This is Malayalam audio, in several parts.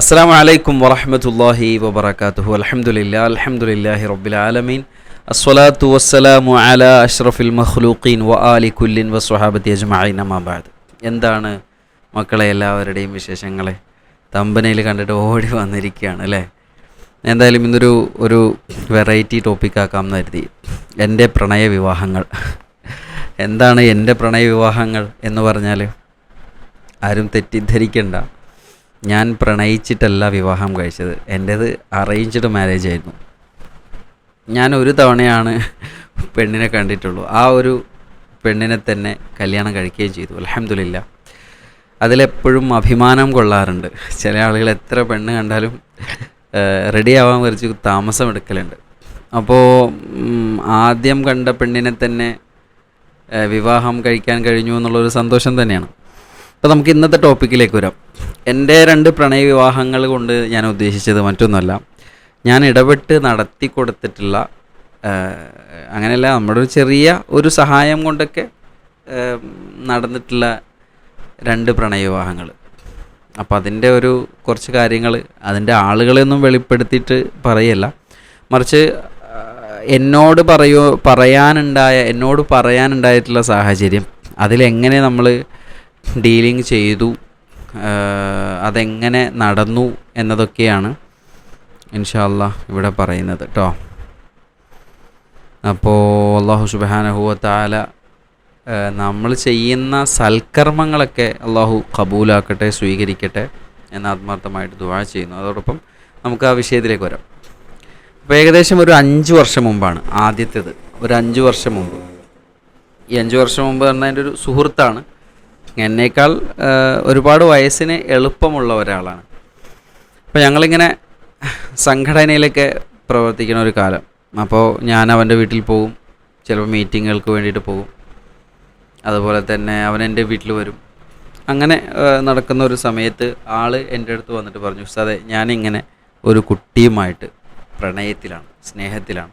അസ്സാം വലൈക്കും വറഹമത്തല്ലാഹി വബർക്കാത്തുഹു അലഹമുല്ലാ അലഹമുല്ലാഹി റബ്ബിലാലമീൻ അസ്വലാത്തു വസ്സലാമു അല അഷ്റഫിൽ മഖ്ലൂഖീൻ വ ആലി കുല്ലിൻ വസ്വഹാബത്തി അജ്മഈൻ. അമാബാദ് എന്താണ് മക്കളെ എല്ലാവരുടെയും വിശേഷങ്ങളെ? തമ്പനയിൽ കണ്ടിട്ട് ഓടി വന്നിരിക്കുകയാണ് അല്ലേ? എന്തായാലും ഇന്നൊരു ഒരു വെറൈറ്റി ടോപ്പിക് ആക്കാം എന്ന് കരുതി. എന്റെ പ്രണയ വിവാഹങ്ങൾ. എന്താണ് എന്റെ പ്രണയ വിവാഹങ്ങൾ എന്ന് പറഞ്ഞാൽ ആരും തെറ്റിദ്ധരിക്കണ്ട. ഞാൻ പ്രണയിച്ചിട്ടല്ല വിവാഹം കഴിച്ചത്. എന്റേത് അറേഞ്ച്ഡ് മാരേജ് ആയിരുന്നു. ഞാൻ ഒരു തവണയാണ് പെണ്ണിനെ കണ്ടിട്ടുള്ളൂ. ആ ഒരു പെണ്ണിനെ തന്നെ കല്യാണം കഴിക്കുകയും ചെയ്തു. അലഹമില്ല അതിലെപ്പോഴും അഭിമാനം കൊള്ളാറുണ്ട്. ചില ആളുകൾ എത്ര പെണ്ണ് കണ്ടാലും റെഡി ആവാൻ കുറച്ച് താമസം എടുക്കലുണ്ട്. അപ്പോൾ ആദ്യം കണ്ട പെണ്ണിനെ തന്നെ വിവാഹം കഴിക്കാൻ കഴിഞ്ഞു എന്നുള്ളൊരു സന്തോഷം തന്നെയാണ്. അപ്പോൾ നമുക്ക് ഇന്നത്തെ ടോപ്പിക്കിലേക്ക് വരാം. എന്റെ രണ്ട് പ്രണയ വിവാഹങ്ങൾ കൊണ്ട് ഞാൻ ഉദ്ദേശിച്ചത് മറ്റൊന്നുമല്ല. ഞാൻ ഇടപെട്ട് നടത്തി കൊടുത്തിട്ടുള്ള അങ്ങനെയല്ല നമ്മുടെ ഒരു ചെറിയ ഒരു സഹായം കൊണ്ടൊക്കെ നടന്നിട്ടുള്ള രണ്ട് പ്രണയ വിവാഹങ്ങൾ അപ്പോൾ അതിന്റെ ഒരു കുറച്ച് കാര്യങ്ങൾ അതിന്റെ ആളുകളെയൊന്നും വെളിപ്പെടുത്തിയിട്ട് പറയല്ല. മറിച്ച് എന്നോട് പറയോ പറയാനുണ്ടായ എന്നോട് പറയാനുണ്ടായിട്ടുള്ള സാഹചര്യം അതിലെങ്ങനെ നമ്മൾ ഡീലിങ് ചെയ്തു അതെങ്ങനെ നടന്നു എന്നതൊക്കെയാണ് ഇൻഷാല്ല ഇവിടെ പറയുന്നത് കേട്ടോ അപ്പോൾ അള്ളാഹു സുബാനഹുവത്താല നമ്മൾ ചെയ്യുന്ന സൽക്കർമ്മങ്ങളൊക്കെ അള്ളാഹു കബൂലാക്കട്ടെ സ്വീകരിക്കട്ടെ എന്ന് ആത്മാർത്ഥമായിട്ട് ദുവാ ചെയ്യുന്നു. അതോടൊപ്പം നമുക്ക് ആ വിഷയത്തിലേക്ക് വരാം. അപ്പോൾ ഏകദേശം ഒരു അഞ്ച് വർഷം മുമ്പാണ് ആദ്യത്തേത്. ഒരു അഞ്ച് വർഷം മുമ്പ്. ഈ അഞ്ച് വർഷം മുമ്പ് പറഞ്ഞാൽ എന്റെ ഒരു സുഹൃത്താണ്. എന്നേക്കാൾ ഒരുപാട് വയസ്സിന് എളുപ്പമുള്ള ഒരാളാണ്. അപ്പോൾ ഞങ്ങളിങ്ങനെ സംഘടനയിലൊക്കെ പ്രവർത്തിക്കുന്ന ഒരു കാലം. അപ്പോൾ ഞാൻ അവന്റെ വീട്ടിൽ പോകും ചിലപ്പോൾ മീറ്റിങ്ങുകൾക്ക് വേണ്ടിയിട്ട് പോകും അതുപോലെ തന്നെ അവൻ എന്റെ വീട്ടിൽ വരും. അങ്ങനെ നടക്കുന്ന ഒരു സമയത്ത് ആൾ എന്റെ അടുത്ത് വന്നിട്ട് പറഞ്ഞു സാറെ ഞാനിങ്ങനെ ഒരു കുട്ടിയുമായിട്ട് പ്രണയത്തിലാണ് സ്നേഹത്തിലാണ്.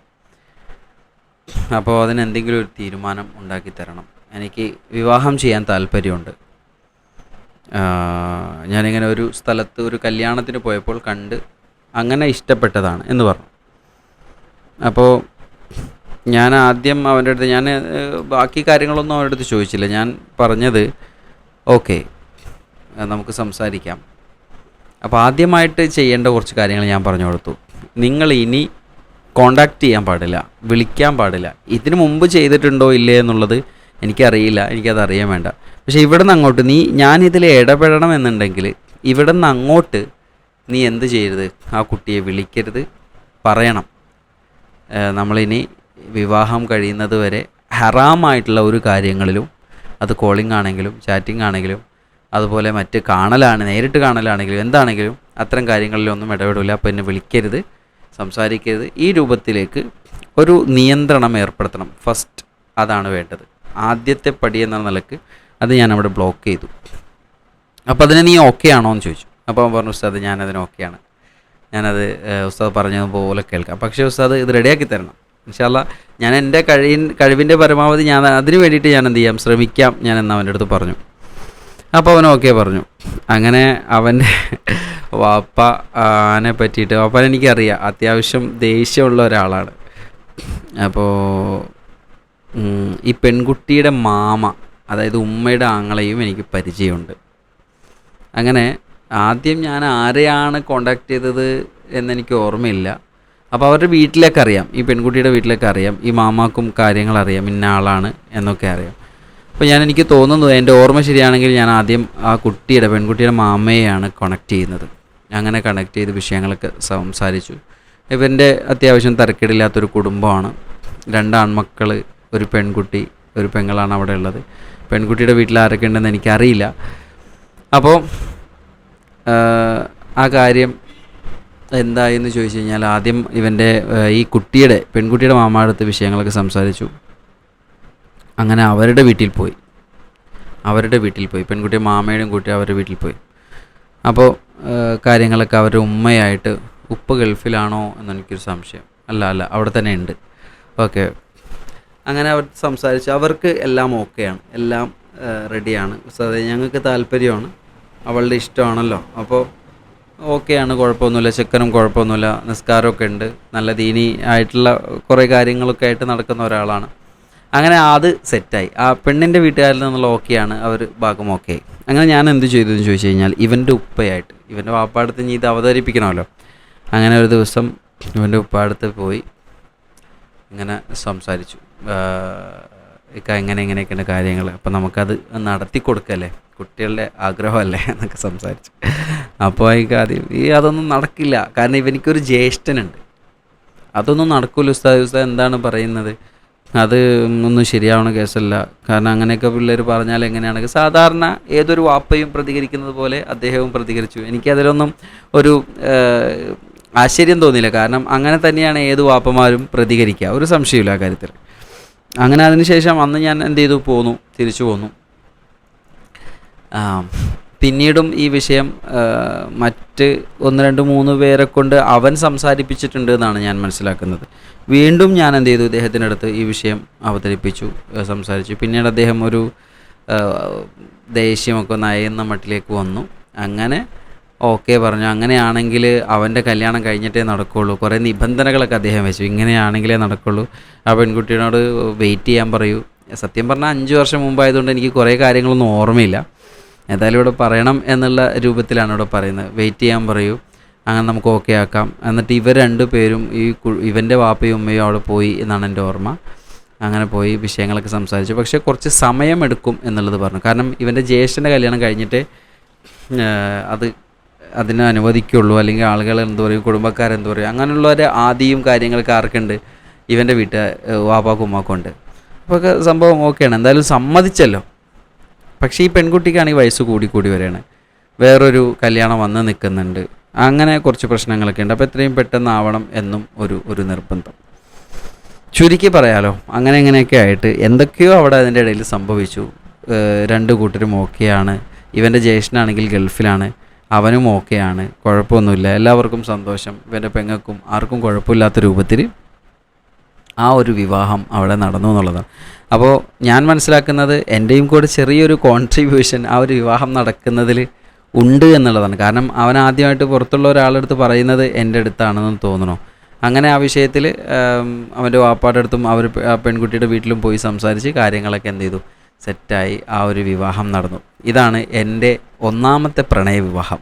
അപ്പോൾ അതിനെന്തെങ്കിലും ഒരു തീരുമാനം ഉണ്ടാക്കി തരണം. എനിക്ക് വിവാഹം ചെയ്യാൻ താല്പര്യമുണ്ട്. ഞാനിങ്ങനെ ഒരു സ്ഥലത്ത് ഒരു കല്യാണത്തിന് പോയപ്പോൾ കണ്ട് അങ്ങനെ ഇഷ്ടപ്പെട്ടതാണ് എന്ന് പറഞ്ഞു. അപ്പോൾ ഞാൻ ആദ്യം അവന്റെ അടുത്ത് ഞാൻ ബാക്കി കാര്യങ്ങളൊന്നും അവന്റെ അടുത്ത് ചോദിച്ചില്ല. ഞാൻ പറഞ്ഞത് ഓക്കെ നമുക്ക് സംസാരിക്കാം. അപ്പോൾ ആദ്യമായിട്ട് ചെയ്യേണ്ട കുറച്ച് കാര്യങ്ങൾ ഞാൻ പറഞ്ഞു കൊടുത്തു. നിങ്ങൾ ഇനി കോണ്ടാക്ട് ചെയ്യാൻ പാടില്ല വിളിക്കാൻ പാടില്ല. ഇതിനു മുമ്പ് ചെയ്തിട്ടുണ്ടോ ഇല്ലേ എന്നുള്ളത് എനിക്കറിയില്ല എനിക്കത് അറിയാൻ വേണ്ട. പക്ഷേ ഇവിടെ നിന്ന് അങ്ങോട്ട് നീ ഞാനിതിൽ ഇടപെടണം എന്നുണ്ടെങ്കിൽ ഇവിടെ നിന്ന് അങ്ങോട്ട് നീ എന്ത് ചെയ്യരുത്? ആ കുട്ടിയെ വിളിക്കരുത്. പറയണം. നമ്മളിനി വിവാഹം കഴിയുന്നത് വരെ ഹറാമായിട്ടുള്ള ഒരു കാര്യങ്ങളിലും അത് കോളിംഗ് ആണെങ്കിലും ചാറ്റിംഗ് ആണെങ്കിലും അതുപോലെ മറ്റ് കാണലാണ് നേരിട്ട് കാണലാണെങ്കിലും എന്താണെങ്കിലും അത്തരം കാര്യങ്ങളിലൊന്നും ഇടപെടില്ല അപ്പോൾ എന്നെ വിളിക്കരുത് സംസാരിക്കരുത്. ഈ രൂപത്തിലേക്ക് ഒരു നിയന്ത്രണം ഏർപ്പെടുത്തണം. ഫസ്റ്റ് അതാണ് വേണ്ടത്. ആദ്യത്തെ പടി എന്ന നിലയ്ക്ക് അത് ഞാൻ അവിടെ ബ്ലോക്ക് ചെയ്തു. അപ്പോൾ അതിന് നീ ഓക്കെ ആണോ എന്ന് ചോദിച്ചു. അപ്പോൾ അവൻ പറഞ്ഞു ഉസ്താദ് ഞാനതിന് ആണ്. ഞാനത് ഉസ്താദ് പറഞ്ഞതുപോലെ കേൾക്കാം. പക്ഷേ ഉസ്താദ് ഇത് റെഡിയാക്കി തരണം. ഇൻഷാല്ല ഞാൻ എന്റെ കഴി കഴിവിന്റെ പരമാവധി ഞാൻ അതിന് വേണ്ടിയിട്ട് ഞാൻ എന്ത് ചെയ്യാം? ശ്രമിക്കാം ഞാൻ എന്ന് അവന്റെ അടുത്ത് പറഞ്ഞു. അപ്പോൾ അവൻ ഓക്കെ പറഞ്ഞു. അങ്ങനെ അവന്റെ വാപ്പ ആനെ പറ്റിയിട്ട് വാപ്പനെനിക്കറിയാം അത്യാവശ്യം ദേഷ്യമുള്ള ഒരാളാണ്. അപ്പോൾ ഈ പെൺകുട്ടിയുടെ മാമ അതായത് ഉമ്മയുടെ ആങ്ങളെയും എനിക്ക് പരിചയമുണ്ട്. അങ്ങനെ ആദ്യം ഞാൻ ആരെയാണ് കോണ്ടാക്ട് ചെയ്തത് എന്നെനിക്ക് ഓർമ്മയില്ല. അപ്പോൾ അവരുടെ വീട്ടിലേക്ക് അറിയാം ഈ പെൺകുട്ടിയുടെ വീട്ടിലേക്ക് അറിയാം ഈ മാമാക്കും കാര്യങ്ങൾ അറിയാം ഇന്ന ആളാണ് എന്നൊക്കെ അറിയാം. അപ്പോൾ ഞാൻ എനിക്ക് തോന്നുന്നത് എന്റെ ഓർമ്മ ശരിയാണെങ്കിൽ ഞാൻ ആദ്യം ആ കുട്ടിയുടെ പെൺകുട്ടിയുടെ മാമയെയാണ് കണക്ട് ചെയ്യുന്നത്. അങ്ങനെ കണക്ട് ചെയ്ത് വിഷയങ്ങളൊക്കെ സംസാരിച്ചു. ഇവന്റെ അത്യാവശ്യം തിരക്കിടില്ലാത്തൊരു കുടുംബമാണ്. രണ്ട് ആൺമക്കൾ ഒരു പെൺകുട്ടി ഒരു പെങ്ങളാണ് അവിടെ ഉള്ളത്. പെൺകുട്ടിയുടെ വീട്ടിൽ ആരൊക്കെ ഉണ്ടെന്ന് എനിക്കറിയില്ല. അപ്പോൾ ആ കാര്യം എന്തായെന്ന് ചോദിച്ചു കഴിഞ്ഞാൽ ആദ്യം ഇവന്റെ ഈ കുട്ടിയുടെ പെൺകുട്ടിയുടെ മാമാടുത്ത് വിഷയങ്ങളൊക്കെ സംസാരിച്ചു. അങ്ങനെ അവരുടെ വീട്ടിൽ പോയി. അവരുടെ വീട്ടിൽ പോയി. പെൺകുട്ടിയെ മാമയുടെയും കൂട്ടി അവരുടെ വീട്ടിൽ പോയി. അപ്പോൾ കാര്യങ്ങളൊക്കെ അവരുടെ ഉമ്മയായിട്ട് ഉപ്പ് ഗൾഫിലാണോ എന്നെനിക്കൊരു സംശയം. അല്ല അല്ല അവിടെ തന്നെ ഉണ്ട്. ഓക്കെ. അങ്ങനെ അവർ സംസാരിച്ചു. അവർക്ക് എല്ലാം ഓക്കെയാണ്. എല്ലാം റെഡിയാണ്. സാറേ ഞങ്ങൾക്ക് താല്പര്യമാണ്. അവളുടെ ഇഷ്ടമാണല്ലോ. അപ്പോൾ ഓക്കെയാണ് കുഴപ്പമൊന്നുമില്ല. ചെക്കനും കുഴപ്പമൊന്നുമില്ല. നിസ്കാരമൊക്കെ ഉണ്ട്. നല്ല ദീനി ആയിട്ടുള്ള കുറേ കാര്യങ്ങളൊക്കെ ആയിട്ട് നടക്കുന്ന ഒരാളാണ്. അങ്ങനെ അത് സെറ്റായി. ആ പെണ്ണിന്റെ വീട്ടുകാരിൽ നിന്നുള്ള ഓക്കെയാണ് അവർ ഭാഗം ഓക്കെ അങ്ങനെ ഞാൻ എന്ത് ചെയ്തു എന്ന് ചോദിച്ചു കഴിഞ്ഞാൽ ഇവന്റെ ഉപ്പയായിട്ട് ഇവന്റെ വാപ്പാടത്ത് ഇനി ഇത് അവതരിപ്പിക്കണമല്ലോ. അങ്ങനെ ഒരു ദിവസം ഇവന്റെ ഉപ്പാടത്ത് പോയി ഇങ്ങനെ സംസാരിച്ചു. ഇക്ക എങ്ങനെ എങ്ങനെയൊക്കെയാണ് കാര്യങ്ങൾ അപ്പം നമുക്കത് നടത്തി കൊടുക്കല്ലേ? കുട്ടികളുടെ ആഗ്രഹമല്ലേ? എന്നൊക്കെ സംസാരിച്ചു. അപ്പോൾ ഈ ആദ്യം ഈ അതൊന്നും നടക്കില്ല. കാരണം ഇവനിക്കൊരു ജ്യേഷ്ഠനുണ്ട്. അതൊന്നും നടക്കൂല ഉസ്താദ്. ഉസ്താദ് എന്താണ് പറയുന്നത്? അത് ഒന്നും ശരിയാവണ കേസല്ല. കാരണം അങ്ങനെയൊക്കെ പിള്ളേർ പറഞ്ഞാൽ എങ്ങനെയാണ് സാധാരണ ഏതൊരു വാപ്പയും പ്രതികരിക്കുന്നത് പോലെ അദ്ദേഹവും പ്രതികരിച്ചു. എനിക്കതിലൊന്നും ഒരു ആശ്ചര്യം തോന്നിയില്ല. കാരണം അങ്ങനെ തന്നെയാണ് ഏത് വാപ്പമാരും പ്രതികരിക്കുക. ഒരു സംശയമില്ല ആ കാര്യത്തിൽ അങ്ങനെ അതിനുശേഷം അന്ന് ഞാൻ എന്ത് ചെയ്തു? പോന്നു. തിരിച്ചു പോന്നു. പിന്നീടും ഈ വിഷയം മറ്റ് ഒന്ന് രണ്ട് മൂന്ന് പേരെ കൊണ്ട് അവൻ സംസാരിപ്പിച്ചിട്ടുണ്ട് എന്നാണ് ഞാൻ മനസ്സിലാക്കുന്നത്. വീണ്ടും ഞാൻ എന്ത് ചെയ്തു? ഇദ്ദേഹത്തിന്റെ അടുത്ത് ഈ വിഷയം അവതരിപ്പിച്ചു സംസാരിച്ചു. പിന്നീട് അദ്ദേഹം ഒരു ദേഷ്യമൊക്കെ നയന്ന മട്ടിലേക്ക് വന്നു. അങ്ങനെ ഓക്കെ പറഞ്ഞു. അങ്ങനെയാണെങ്കിൽ അവന്റെ കല്യാണം കഴിഞ്ഞിട്ടേ നടക്കുകയുള്ളൂ കുറേ നിബന്ധനകളൊക്കെ അദ്ദേഹം വെച്ചു. ഇങ്ങനെയാണെങ്കിലേ നടക്കുള്ളൂ. ആ പെൺകുട്ടിയോട് വെയിറ്റ് ചെയ്യാൻ പറയൂ. സത്യം പറഞ്ഞാൽ അഞ്ച് വർഷം മുമ്പായതുകൊണ്ട് എനിക്ക് കുറേ കാര്യങ്ങളൊന്നും ഓർമ്മയില്ല. ഏതായാലും ഇവിടെ പറയണം എന്നുള്ള രൂപത്തിലാണ് ഇവിടെ പറയുന്നത്. വെയിറ്റ് ചെയ്യാൻ പറയൂ. അങ്ങനെ നമുക്ക് ഓക്കെ ആക്കാം. എന്നിട്ട് ഇവർ രണ്ടു പേരും ഈ ഇവന്റെ വാപ്പയും ഉമ്മയും അവിടെ പോയി എന്നാണ് എന്റെ ഓർമ്മ. അങ്ങനെ പോയി വിഷയങ്ങളൊക്കെ സംസാരിച്ചു. പക്ഷേ കുറച്ച് സമയമെടുക്കും എന്നുള്ളത് പറഞ്ഞു. കാരണം ഇവന്റെ ജ്യേഷ്ഠന്റെ കല്യാണം കഴിഞ്ഞിട്ട് അത് അതിനെ അനുവദിക്കുള്ളൂ. അല്ലെങ്കിൽ ആളുകൾ എന്ത് പറയും? കുടുംബക്കാരെന്ത് പറയും? അങ്ങനെയുള്ള ഒരു ആദിയും കാര്യങ്ങളൊക്കെ ആർക്കുണ്ട്? ഇവന്റെ വീട്ട് വാപ്പാക്കും ഉമ്മാക്കും ഉണ്ട്. അപ്പോൾ സംഭവം ഓക്കെയാണ്. എന്തായാലും സമ്മതിച്ചല്ലോ. പക്ഷേ ഈ പെൺകുട്ടിക്കാണെങ്കിൽ വയസ്സ് കൂടി കൂടി വരികയാണ്. വേറൊരു കല്യാണം വന്ന് നിൽക്കുന്നുണ്ട്. അങ്ങനെ കുറച്ച് പ്രശ്നങ്ങളൊക്കെ ഉണ്ട്. അപ്പോൾ എത്രയും പെട്ടെന്ന് ആവണം എന്നും ഒരു ഒരു നിർബന്ധം. ചുരുക്കി പറയാലോ. അങ്ങനെ ഇങ്ങനെയൊക്കെ ആയിട്ട് എന്തൊക്കെയോ അവിടെ അതിന്റെ ഇടയിൽ സംഭവിച്ചു. രണ്ട് കൂട്ടരും ഓക്കെയാണ്. ഇവന്റെ ജ്യേഷ്ഠനാണെങ്കിൽ ഗൾഫിലാണ്. അവനും ഓക്കെയാണ് കുഴപ്പമൊന്നുമില്ല. എല്ലാവർക്കും സന്തോഷം. ഇവന്റെ പെങ്ങൾക്കും ആർക്കും കുഴപ്പമില്ലാത്ത രൂപത്തിൽ ആ ഒരു വിവാഹം അവിടെ നടന്നു എന്നുള്ളതാണ്. അപ്പോൾ ഞാൻ മനസ്സിലാക്കുന്നത് എന്റെയും കൂടെ ചെറിയൊരു കോൺട്രിബ്യൂഷൻ ആ ഒരു വിവാഹം നടക്കുന്നതിൽ ഉണ്ട് എന്നുള്ളതാണ്. കാരണം അവൻ ആദ്യമായിട്ട് പുറത്തുള്ള ഒരാളെടുത്ത് പറയുന്നത് എന്റെ അടുത്താണെന്ന് തോന്നണോ അങ്ങനെ ആ വിഷയത്തിൽ അവന്റെ വാപ്പാടെ അടുത്തും അവർ ആ പെൺകുട്ടിയുടെ വീട്ടിലും പോയി സംസാരിച്ച് കാര്യങ്ങളൊക്കെ എന്ത് ചെയ്തു. സെറ്റായി ആ ഒരു വിവാഹം നടന്നു. ഇതാണ് എന്റെ ഒന്നാമത്തെ പ്രണയ വിവാഹം.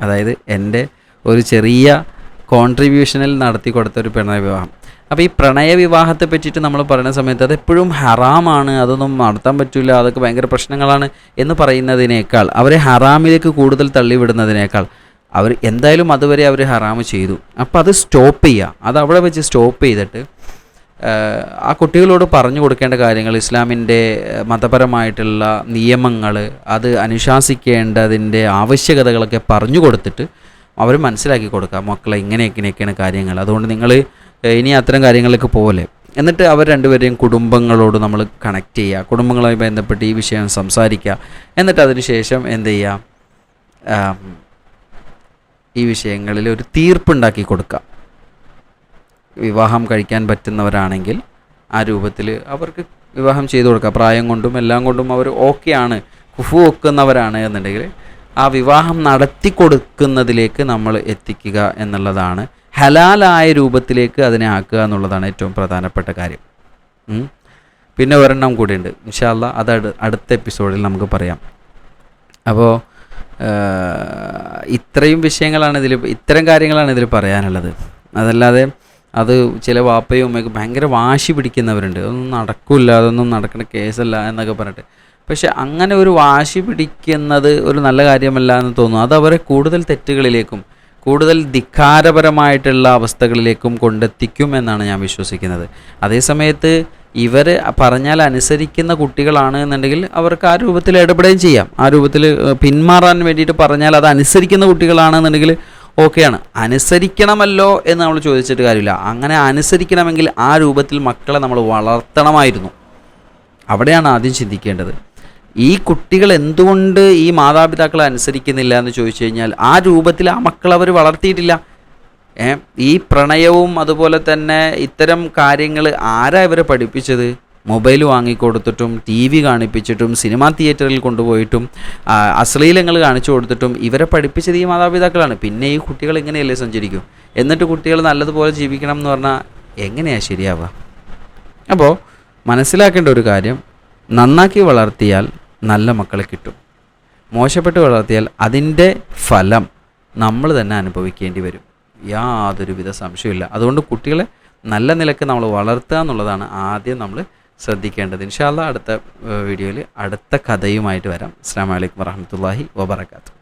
അതായത് എന്റെ ഒരു ചെറിയ കോൺട്രിബ്യൂഷനിൽ നടത്തി കൊടുത്ത ഒരു പ്രണയ വിവാഹം. അപ്പോൾ ഈ പ്രണയ വിവാഹത്തെ പറ്റിയിട്ട് നമ്മൾ പറയുന്ന സമയത്ത് അത് എപ്പോഴും ഹറാമാണ് അതൊന്നും നടത്താൻ പറ്റില്ല അതൊക്കെ ഭയങ്കര പ്രശ്നങ്ങളാണ് എന്ന് പറയുന്നതിനേക്കാൾ അവരെ ഹറാമിലേക്ക് കൂടുതൽ തള്ളിവിടുന്നതിനേക്കാൾ അവർ എന്തായാലും അതുവരെ അവർ ഹറാമ് ചെയ്തു. അപ്പോൾ അത് സ്റ്റോപ്പ് ചെയ്യുക. അത് അവിടെ വെച്ച് സ്റ്റോപ്പ് ചെയ്തിട്ട് ആ കുട്ടികളോട് പറഞ്ഞു കൊടുക്കേണ്ട കാര്യങ്ങൾ ഇസ്ലാമിന്റെ മതപരമായിട്ടുള്ള നിയമങ്ങൾ അത് അനുശാസിക്കേണ്ടതിന്റെ ആവശ്യകതകളൊക്കെ പറഞ്ഞു കൊടുത്തിട്ട് അവർ മനസ്സിലാക്കി കൊടുക്കുക. മക്കളെ ഇങ്ങനെ ഇങ്ങനെയൊക്കെയാണ് കാര്യങ്ങൾ. അതുകൊണ്ട് നിങ്ങൾ ഇനി അത്തരം കാര്യങ്ങളിലേക്ക് പോകല്ലേ എന്നിട്ട് അവർ രണ്ടുപേരെയും കുടുംബങ്ങളോട് നമ്മൾ കണക്ട് ചെയ്യുക. കുടുംബങ്ങളുമായി ബന്ധപ്പെട്ട് ഈ വിഷയം സംസാരിക്കുക. എന്നിട്ട് അതിനുശേഷം എന്ത് ചെയ്യുക? ഈ വിഷയങ്ങളിൽ ഒരു തീർപ്പുണ്ടാക്കി കൊടുക്കുക. വിവാഹം കഴിക്കാൻ പറ്റുന്നവരാണെങ്കിൽ ആ രൂപത്തിൽ അവർക്ക് വിവാഹം ചെയ്തു കൊടുക്കുക പ്രായം കൊണ്ടും എല്ലാം കൊണ്ടും അവർ ഓക്കെയാണ് കുഫു വെക്കുന്നവരാണ് എന്നുണ്ടെങ്കിൽ ആ വിവാഹം നടത്തി കൊടുക്കുന്നതിലേക്ക് നമ്മൾ എത്തിക്കുക എന്നുള്ളതാണ്. ഹലാലായ രൂപത്തിലേക്ക് അതിനെ ആക്കുക എന്നുള്ളതാണ് ഏറ്റവും പ്രധാനപ്പെട്ട കാര്യം. പിന്നെ ഒരെണ്ണം കൂടിയുണ്ട്. ഇൻഷാല്ല അത് അടു- അടുത്ത എപ്പിസോഡിൽ നമുക്ക് പറയാം. അപ്പോൾ ഇത്രയും വിഷയങ്ങളാണ് ഇതിൽ ഇത്തരം കാര്യങ്ങളാണ് ഇതിൽ പറയാനുള്ളത്. അതല്ലാതെ അത് ചില വാപ്പയും ഉമ്മയൊക്കെ ഭയങ്കര വാശി പിടിക്കുന്നവരുണ്ട്. അതൊന്നും നടക്കില്ല അതൊന്നും നടക്കുന്ന കേസല്ല എന്നൊക്കെ പറഞ്ഞിട്ട്. പക്ഷെ അങ്ങനെ ഒരു വാശി പിടിക്കുന്നത് ഒരു നല്ല കാര്യമല്ല എന്ന് തോന്നുന്നു. അത് അവരെ കൂടുതൽ തെറ്റുകളിലേക്കും കൂടുതൽ ധിക്കാരപരമായിട്ടുള്ള അവസ്ഥകളിലേക്കും കൊണ്ടെത്തിക്കും എന്നാണ് ഞാൻ വിശ്വസിക്കുന്നത്. അതേസമയത്ത് ഇവർ പറഞ്ഞാൽ അനുസരിക്കുന്ന കുട്ടികളാണ് എന്നുണ്ടെങ്കിൽ അവർക്ക് ആ രൂപത്തിൽ ഇടപെടുകയും ചെയ്യാം. ആ രൂപത്തിൽ പിന്മാറാൻ വേണ്ടിയിട്ട് പറഞ്ഞാൽ അത് അനുസരിക്കുന്ന കുട്ടികളാണെന്നുണ്ടെങ്കിൽ ഓക്കെയാണ്. അനുസരിക്കണമല്ലോ എന്ന് നമ്മൾ ചോദിച്ചിട്ട് കാര്യമില്ല. അങ്ങനെ അനുസരിക്കണമെങ്കിൽ ആ രൂപത്തിൽ മക്കളെ നമ്മൾ വളർത്തണമായിരുന്നു. അവിടെയാണ് ആദ്യം ചിന്തിക്കേണ്ടത്. ഈ കുട്ടികൾ എന്തുകൊണ്ട് ഈ മാതാപിതാക്കളെ അനുസരിക്കുന്നില്ല എന്ന് ചോദിച്ചു കഴിഞ്ഞാൽ ആ രൂപത്തിൽ ആ മക്കൾ അവർ വളർത്തിയിട്ടില്ല. ഈ പ്രണയവും അതുപോലെ തന്നെ ഇത്തരം കാര്യങ്ങൾ ആരാ ഇവരെ പഠിപ്പിച്ചത്? മൊബൈൽ വാങ്ങിക്കൊടുത്തിട്ടും ടി വി കാണിപ്പിച്ചിട്ടും സിനിമാ തിയേറ്ററിൽ കൊണ്ടുപോയിട്ടും അശ്ലീലങ്ങൾ കാണിച്ചു കൊടുത്തിട്ടും ഇവരെ പഠിപ്പിച്ചത് ഈ മാതാപിതാക്കളാണ്. പിന്നെ ഈ കുട്ടികൾ ഇങ്ങനെയല്ലേ സഞ്ചരിക്കും? എന്നിട്ട് കുട്ടികൾ നല്ലതുപോലെ ജീവിക്കണം എന്ന് പറഞ്ഞാൽ എങ്ങനെയാണ് ശരിയാവുക? അപ്പോൾ മനസ്സിലാക്കേണ്ട ഒരു കാര്യം നന്നാക്കി വളർത്തിയാൽ നല്ല മക്കളെ കിട്ടും. മോശപ്പെട്ട് വളർത്തിയാൽ അതിന്റെ ഫലം നമ്മൾ തന്നെ അനുഭവിക്കേണ്ടി വരും. യാതൊരുവിധ സംശയമില്ല അതുകൊണ്ട് കുട്ടികളെ നല്ല നിലയ്ക്ക് നമ്മൾ വളർത്തുക എന്നുള്ളതാണ് ആദ്യം നമ്മൾ ശ്രദ്ധിക്കേണ്ടത്. ഇൻഷാല്ല അടുത്ത വീഡിയോയിൽ അടുത്ത കഥയുമായിട്ട് വരാം. അസ്സാം വലൈക്കും വറഹമത്തല്ലാഹി വബർക്കാത്തു